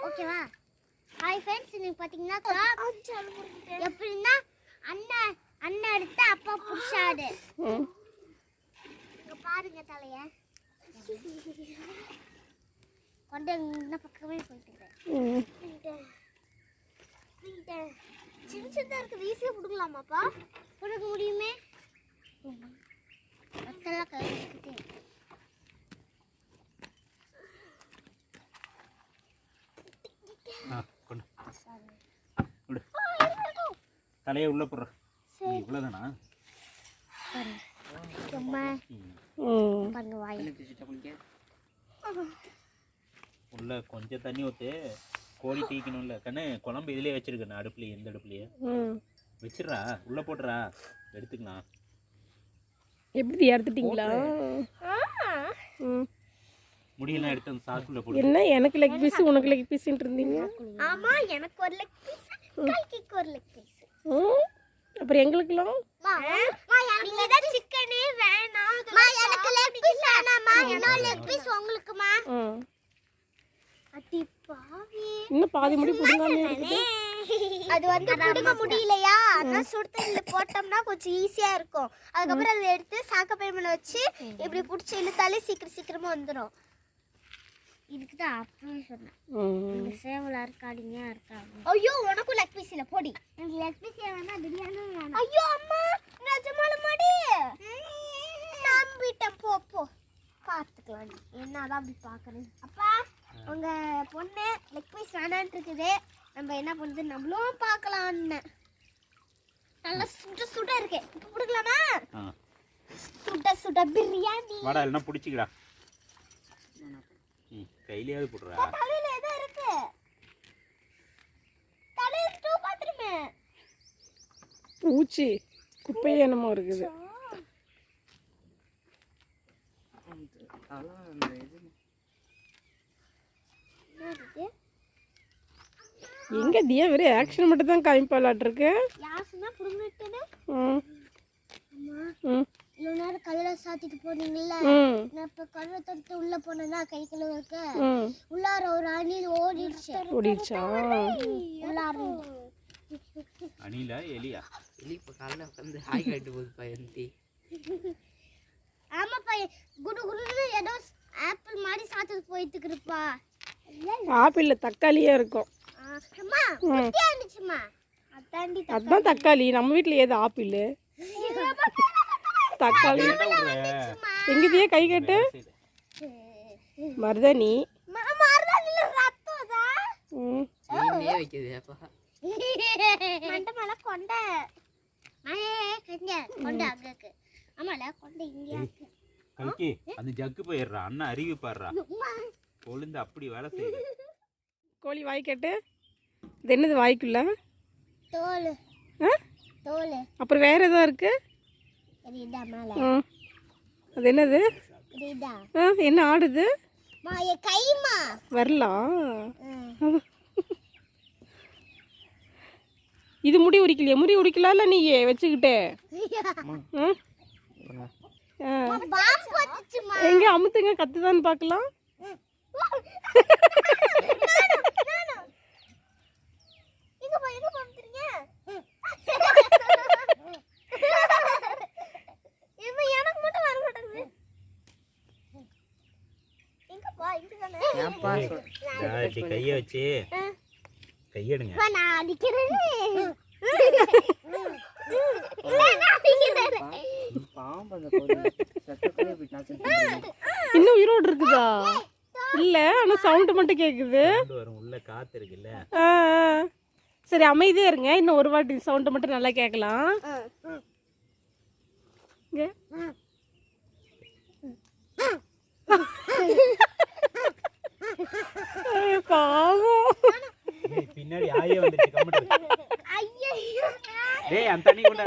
ஓகேவா hi friends இன்னைக்கு பார்த்தீங்கன்னா எப்படின்னா அண்ணன் அண்ணன் எடுத்து அப்பா இங்க பாருங்க தலைய. கொண்டு இந்த பக்கமே ம். சின்ன சின்னதாக இருக்குது ஈஸியாக பிடுங்கலாமாப்பா? பிடுங்க முடியுமே? மொத்தெல்லாம் விடு தலையை உள்ள போடுற. நீ இவ்வளோதானா உள்ள கொஞ்சம் தண்ணி ஊற்று கோழி தீக்கணும்ல கண்ணு குழம்பு இதுலயே வச்சிருக்கேன் அடுப்புலயே எந்த அடுப்புலயே. ம். வச்சிடுறா உள்ள போட்டுறா எடுத்துக்கலாம். எப்படி எடுத்துட்டீங்களா ம். முடியெல்லாம் எடுத்து அந்த சாக்குள்ள போடு. என்ன எனக்கு லெக் பீஸ் உனக்கு லெக் பீஸ்ன்ட்டு இருந்தீங்க? ஆமா எனக்கு ஒரு லெக் பீஸ் கல்கிக்கு ஒரு லெக் பீஸ் ம். அப்புறம் எங்களுக்கெல்லாம்? நீங்க தான் சிக்கனே வேணாம். மா எனக்கு லெக் பீஸ் வேணாமா இன்னொரு லெக் பீஸ் உங்களுக்குமா? ம் அடி பாவி இன்னும் பாதி முடி பிடுங்காமே இருக்குது? அது வந்து பிடுங்க முடியலையா? அதான் சுடு தண்ணியில போட்டோம்னா கொஞ்சம் ஈஸியா இருக்கும். அதுக்கப்புறம் அதை எடுத்து சாக்க பேமெண்ட் வச்சு இப்படி பிடிச்சி இழுத்தாலே சீக்கிரம் சீக்கிரமா வந்துடும் இதுக்கு தான் அப்பவே சொன்னேன். இந்த சேவலா இருக்காடிங்க இருக்காங்க ஐயோ உனக்கும் லெக் போடி. எனக்கு லெக் பீஸ் வேணாம் பிரியாணி வேணாம். ஐயோ அம்மா நிஜமால மாடி? நம்பிட்டேன். போ போ. பார்த்துக்கலாம். என்னதான் அப்படி பார்க்கறது அப்பா உங்க பொண்ணு லெக் பீஸ் வேணான்ட்டு இருக்குது நம்ம என்ன பண்ணுறது நம்மளும் பார்க்கலான்னு. நல்லா சுட சுட இருக்கு. இப்போ கொடுக்கலாமா சுட சுட பிரியாணி. வாடா இல்லைன்னா பிடிச்சிக்கடா. ம் கையிலேயாவது போடுறா. தலையில ஏதோ இருக்கு. தலையில டூ பாத்ரூமே பூச்சி குப்பை என்னமோ இருக்குது. எங்க தியா வெறும் ஆக்ஷன் மட்டும் தான் காமிப்பாளாட்டிருக்கு ம். ம். இவ்வளோ நேரம் கல்லறை சாத்திட்டு போனீங்கல்ல? இப்போ கல்லறை தடுத்து உள்ளே போனேன்னா கை கழுவுறக்க உள்ளார ஒரு அணில் ஓடிடுச்சு. ஓடிடுச்சா? உள்ளார. ஆமாப்பா குடு குடுன்னு ஏதோ ஆப்பிள் மாதிரி சாத்துட்டு போயிட்டு இருக்குப்பா. ஆப்பிளில் தக்காளியே இருக்கும். அதுதான் தக்காளி. நம்ம வீட்டில் ஏது ஆப்பிள்? தக்காளி. எங்கேயே கை கட்டு. மருதாணி. மறுநாள் ரத்தம் தான் ம். ನೀನೇ வைக்குது அப்பா. மண்டை மேல கொண்டை மழையே கஞ்ச கொண்டை அங்கக்கு ஆமால கொண்டை இங்கே இருக்கு. கல்கி அந்த ஜக்கு போயிடுறா. அண்ணன் அறிவு பாடுறா. அம்மா, கொழுந்து அப்படி வேலை செய்யுது. கோழி வாய் கட்டு. இது என்னது வாய்க்குள்ள? தோல். ஆ? தோல். அப்புறம் வேற ஏதோ இருக்கு? அது என்னது? என்ன ஆடுது கைமா வரலாம் இது முடி உரிக்கலையா? முடி உரிக்கலாம்ல நீ வச்சுக்கிட்டே? எங்க அமுத்துங்க கத்துதான்னு பார்க்கலாம் எங்க எனக்கு மட்டும் வர மாட்டேங்குது. எங்கப்பா இங்க தானே இப்படி கையை வச்சு கையெடுங்க. நான் அடிக்கிறேன். இன்னும் உயிரோடு இருக்குதா? இல்ல ஆனா சவுண்ட் மட்டும் கேக்குது. உள்ள காத்து இருக்குல்ல. சரி அமைதியா இருங்க. இன்னும் ஒரு வாட்டி சவுண்ட் மட்டும் நல்லா கேட்கலாம். இங்க. பாவம். பின்னாடி ஆயே வந்துருச்சு கம்மிட்டு ஐயோ டேய் அந்த தண்ணி கொண்டா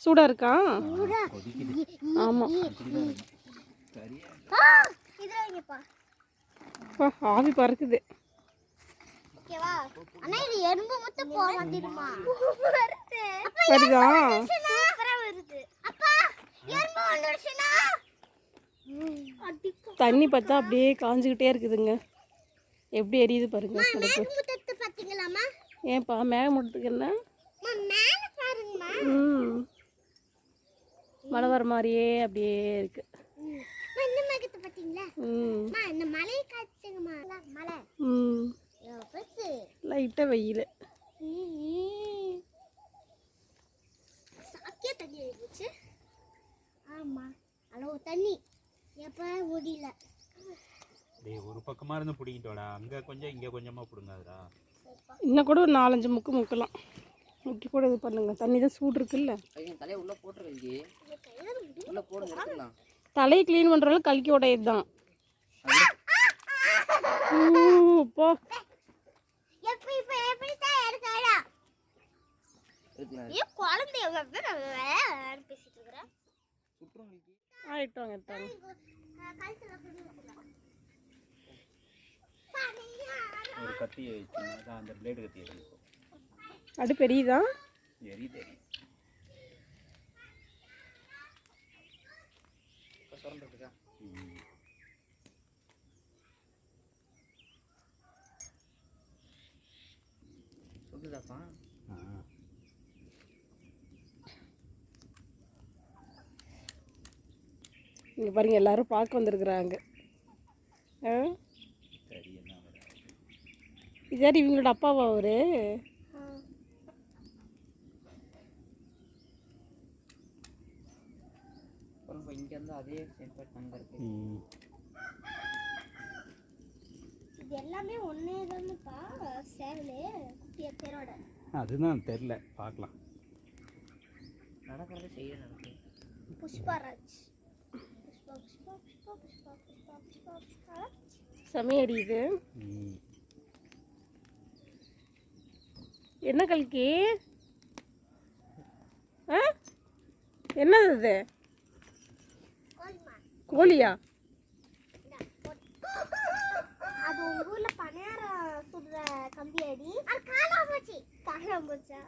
சூடா இருக்கா? வைங்கப்பா ஆவி பறக்குது. வருது. வருதா? சூப்பரா வருது. அப்பா எறும்பு வந்துடுச்சுனா அடிக்கும். தண்ணி பார்த்தா அப்படியே காஞ்சுக்கிட்டே இருக்குதுங்க. எப்படி எரியுது பாருங்க ஏன்பா மேகமூட்டத்துக்கு என்ன? மழை வர மாதிரியே அப்படியே இருக்கு. அம்மா, இந்த மேகத்தை பாத்தீங்களா? ம். அம்மா இந்த மலையை காய்ச்சுங்கம்மா மலை. ம். ஐயோ, பெருசு லைட்டாக வெயில். சாக்கிய தண்ணி ஆயிடுச்சு. ஆமா அளவு தண்ணி. எப்ப டேய் ஒரு பக்கமா இருந்து பிடிக்கிட்டோடா அங்க கொஞ்சம் இங்க கொஞ்சமா பிடுங்காதுடா. இன்னும் கூட ஒரு நாலஞ்சு முக்கு முக்கலாம். முக்கி கூட இது பண்ணுங்க தண்ணி தான் சூடு இருக்குல்ல. தலையை உள்ள போட்டுருக்கீங்க உள்ள போடுங்க எடுத்துக்கலாம். தலையை க்ளீன் பண்ணுறதால கல்கி உடையது தான் போ. ஆயிட்டோங்க ஒரு கத்தி சின்னதா அந்த பிளேடு கத்தி எரியும் அது பெரியதா. சொல்லுதாப்பா. இங்கே பாருங்க எல்லாரும் பார்க்க வந்திருக்குறாங்க. ஆ? சரி இவங்களோட அப்பாவா அவரு அப்புறம் இப்போ இங்கேருந்து இது எல்லாமே ஒன்னே தானேப்பா சேவலு குட்டிய பேரோட. அதுதான் தெரில பார்க்கலாம் நடக்கிறது செய்ய நடக்குது புஷ்பராஜ் புஷ்பா புஷ்பா புஷ்பா புஷ்பா புஷ்பா புஷ்பா புஷ்பா செமையா எரியுது ம். என்ன கல்கி? ஆ? என்னது இது? கோழியா? அது உங்க ஊர்ல பணியாரம் சுடுற கம்பி அடி? அது காணாம போச்சு. காணாம போச்சா?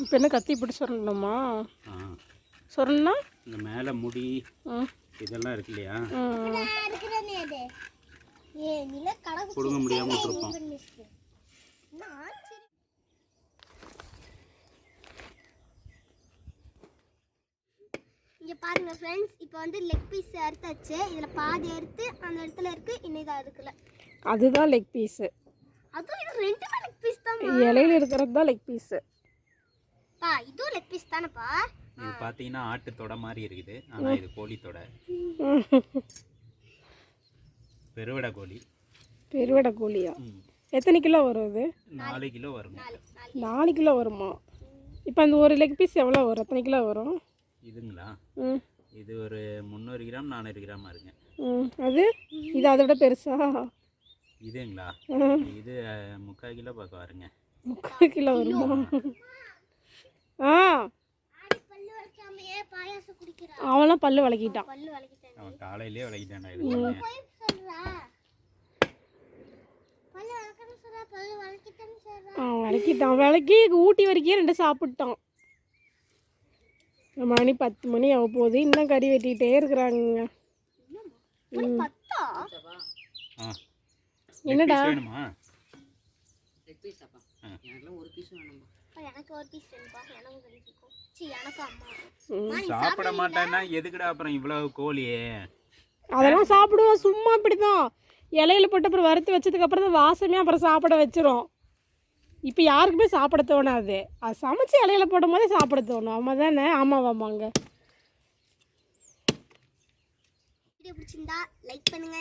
இப்போ என்ன கத்தி பிடி சொல்லணுமா சொல்லணும்னா இந்த மேலே முடி இதெல்லாம் இருக்கு இல்லையா? ம் இருக்கிறனே அது ஏ நில கடவுள் பிடுங்க முடியாம விட்டுருப்போம் நான் சரி இங்க பாருங்க ஃப்ரெண்ட்ஸ் இப்போ வந்து லெக் பீஸ் அறுத்தாச்சு. இதுல பாதி அறுத்து அந்த இடத்துல இருக்கு இன்னும் இது அறுக்கல. அதுதான் லெக் பீஸு அதுவும் இது ரெண்டுமே லெக் பீஸ் தான் இலையில இருக்கிறது தான் லெக் பீஸு பா இதுவும் லெக் பீஸ் தானேப்பா. இது பார்த்தீங்கன்னா ஆட்டு தொடை மாதிரி இருக்குது. ஆனால் இது கோழி தொடை. பெருவடை கோழி. பெருவடை கோழியா. எத்தனை கிலோ வரும் அது? நாலு கிலோ நாலு நாலு. கிலோ வருமா? இப்போ அந்த ஒரு லெக் பீஸ் எவ்வளோ வரும்? எத்தனை கிலோ வரும்? இதுங்களா? இது ஒரு முந்நூறு கிராம் நானூறு கிராம் இருங்க அது? இது அதை விட பெருசா? இதுங்களா? இது முக்கால் கிலோ பக்கம் வருங்க. முக்கால் கிலோ வருமா? ஆ. அவன்லாம் பல்லு விளக்கிட்டான். பல்லு வளைக்கிட்டேன். அவன் காலையிலே விளக்கிட்டான்டா இது அவன் விளக்கிட்டான். விளக்கி ஊட்டி வரைக்கும் ரெண்டு சாப்பிட்டான். மணி பத்து மணி ஆக போகுது. இன்னும் கறி வெட்டிக்கிட்டே இருக்கிறாங்க என்னடா? சாப்பிட மாட்டேன்னா எதுக்குடா அப்புறம் இவ்வளவு கோழியே? அதெல்லாம் சாப்பிடுவோம். சும்மா இப்படிதான் இலையில போட்டு அப்புறம் வறுத்து வச்சதுக்கு அப்புறம் தான் வாசமே அப்புறம் சாப்பிட வச்சிரும். இப்போ யாருக்குமே சாப்பிட தோணாது. அது சமைச்சு இலையில போடும் போதே சாப்பிட தோணும். ஆமாம் தானே ஆமாம் ஆமாங்க வீடியோ பிடிச்சிருந்தா லைக் பண்ணுங்க.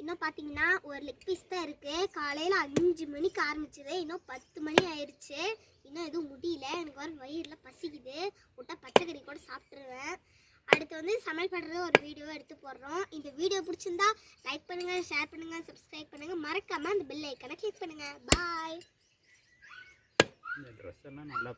இன்னும் பார்த்தீங்கன்னா ஒரு லெக் பீஸ் தான் இருக்கு. காலையில் அஞ்சு மணிக்கு ஆரம்பிச்சது. இன்னும் பத்து மணி ஆயிடுச்சு இன்னும் எதுவும் முடியல. எனக்கு வர வயிறில் பசிக்குது. விட்டா பச்சைக்கறி கூட சாப்பிட்ருவேன் அடுத்து வந்து சமையல் பண்ணுறது ஒரு வீடியோ எடுத்து போடுறோம். இந்த வீடியோ பிடிச்சிருந்தா லைக் பண்ணுங்கள் ஷேர் பண்ணுங்கள் சப்ஸ்கிரைப் பண்ணுங்க. மறக்காமல் அந்த பெல் ஐக்கனை கிளிக் பண்ணுங்கள் பாய் இந்த ட்ரெஸ் எல்லாம் நல்லா